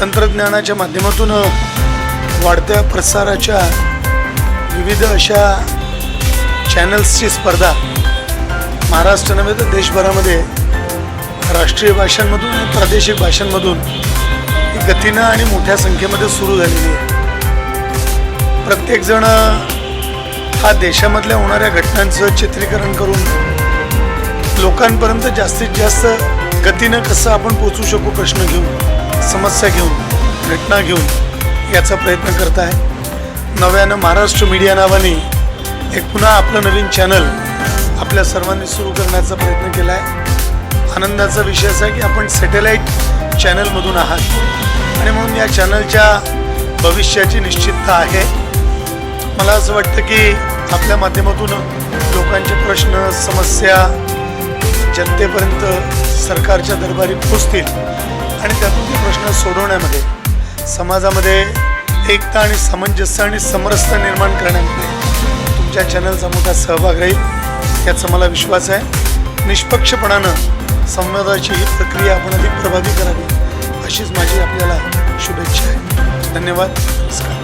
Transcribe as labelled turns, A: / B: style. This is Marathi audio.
A: तंत्रज्ञानाच्या माध्यमातून वाढत्या प्रसाराच्या विविध अशा चॅनल्सची स्पर्धा महाराष्ट्र नव्हे तर देशभरामध्ये राष्ट्रीय भाषांमधून आणि प्रादेशिक भाषांमधून ही गतीनं आणि मोठ्या संख्येमध्ये सुरू झालेली आहे. प्रत्येकजण हा देशामधल्या होणाऱ्या घटनांचं चित्रीकरण करून लोकांपर्यंत जास्तीत जास्त गतीनं कसं आपण पोचू शकू प्रश्न घेऊन समस्या घेऊन घटना घेऊन याचा प्रयत्न करत आहे नव्यानं महाराष्ट्र मीडिया नावाने एक पुन्हा आपलं नवीन चॅनल आपल्या सर्वांनी सुरू करण्याचा प्रयत्न केला आहे आनंदाचा विषय असा आहे की आपण सॅटेलाईट चॅनलमधून आहात. आणि म्हणून या चॅनलच्या भविष्याची निश्चितता आहे. मला असं वाटतं की आपल्या माध्यमातून लोकांचे प्रश्न समस्या जनतेपर्यंत सरकारच्या दरबारी पोचतील. आणि त्यातून ते प्रश्न सोडवण्यामध्ये समाजामध्ये एकता आणि सामंजस्य आणि समरसता निर्माण करण्यामध्ये तुमच्या चॅनलचा मोठा सहभाग राहील याचा मला विश्वास आहे. निष्पक्षपणानं संवादाची ही प्रक्रिया आपण अधिक प्रभावी करावी अशीच माझी आपल्याला शुभेच्छा आहे. धन्यवाद. नमस्कार.